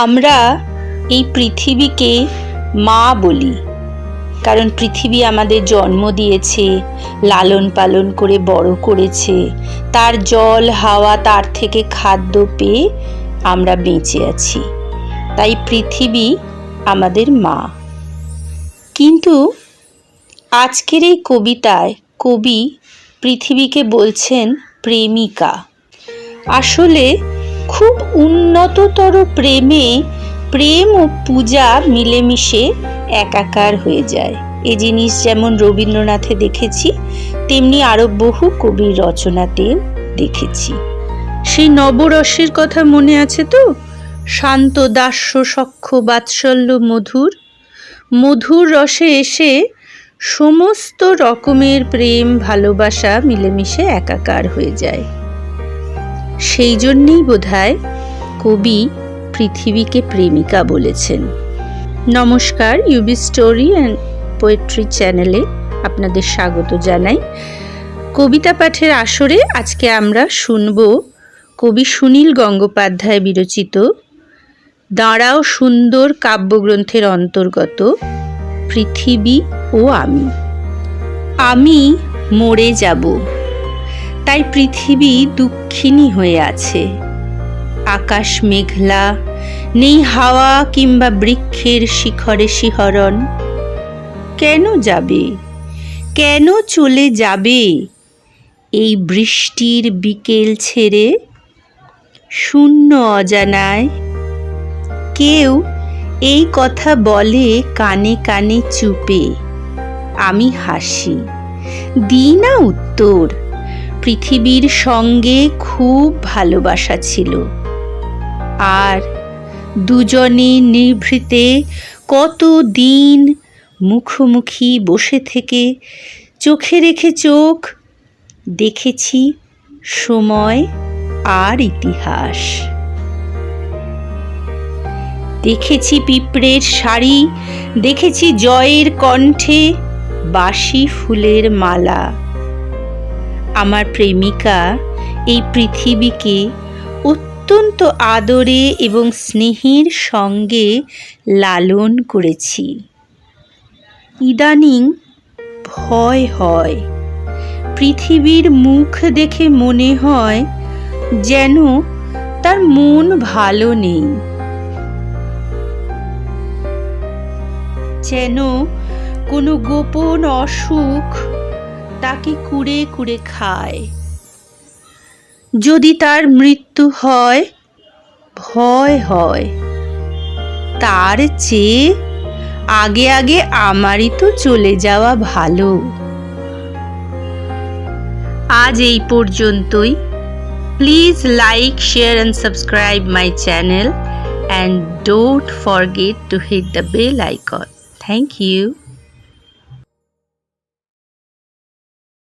আমরা এই পৃথিবীকে মা বলি। কারণ পৃথিবী আমাদের জন্ম দিয়েছে, লালন পালন করে বড় করেছে। তার জল, হাওয়া, তার থেকে খাদ্য পেয়ে আমরা বেঁচে আছি। তাই পৃথিবী আমাদের মা। কিন্তু আজকের এই কবিতায় কবি পৃথিবীকে বলছেন প্রেমিকা। আসলে খুব উন্নততর প্রেমে প্রেম ও পূজা মিলেমিশে একাকার হয়ে যায়। এ জিনিস যেমন রবীন্দ্রনাথে দেখেছি, তেমনি আরও বহু কবির রচনাতেও দেখেছি। সেই নবরসের কথা মনে আছে তো? শান্ত দাস্য সখ্য বাৎসল্য মধুর। মধুর রসে এসে সমস্ত রকমের প্রেম, ভালোবাসা মিলেমিশে একাকার হয়ে যায়। সেই জন্যেই বোধহয় কবি পৃথিবীকে প্রেমিকা বলেছেন। নমস্কার ইউবি স্টোরি অ্যান্ড পোয়েট্রি চ্যানেলে আপনাদের স্বাগত জানাই। কবিতা পাঠের আসরে আজকে আমরা শুনব কবি সুনীল গঙ্গোপাধ্যায় বিরচিত দাঁড়াও সুন্দর কাব্যগ্রন্থের অন্তর্গত পৃথিবী ও আমি। আমি মরে যাব। তাই পৃথিবী দুঃখিনী হয়ে আছে। আকাশ মেঘলা, নেই হাওয়া কিংবা বৃক্ষের শিখরে শিহরণ। কেন যাবে? কেন চলে যাবে? এই বৃষ্টির বিকেল ছেড়ে শূন্য অজানায় কেউ এই কথা বলে কানে কানে চুপে। আমি হাসি, দিই না উত্তর। পৃথিবীর সঙ্গে খুব ভালোবাসা ছিল। আর দুজনে নিভৃতে কত দিন মুখোমুখি বসে থেকে চোখে রেখে চোখ, দেখেছি সময় আর ইতিহাস। দেখেছি পিঁপড়ের শাড়ি, দেখেছি জয়ের কণ্ঠে বাসি ফুলের মালা। আমার প্রেমিকা, এই পৃথিবীকে অত্যন্ত আদরে এবং স্নেহের সঙ্গে লালন করেছি। ইদানিং ভয় হয়। পৃথিবীর মুখ দেখে মনে হয় যেন তার মন ভালো নেই। যেন কোনো গোপন অসুখ তাকে কুড়ে কুড়ে খায়। যদি তার মৃত্যু হয়, ভয় হয়। তার চেয়ে আগে আগে আমারই তো চলে যাওয়া ভালো। আজ এই পর্যন্তই। Please like share and subscribe my channel and don't forget to hit the bell icon thank you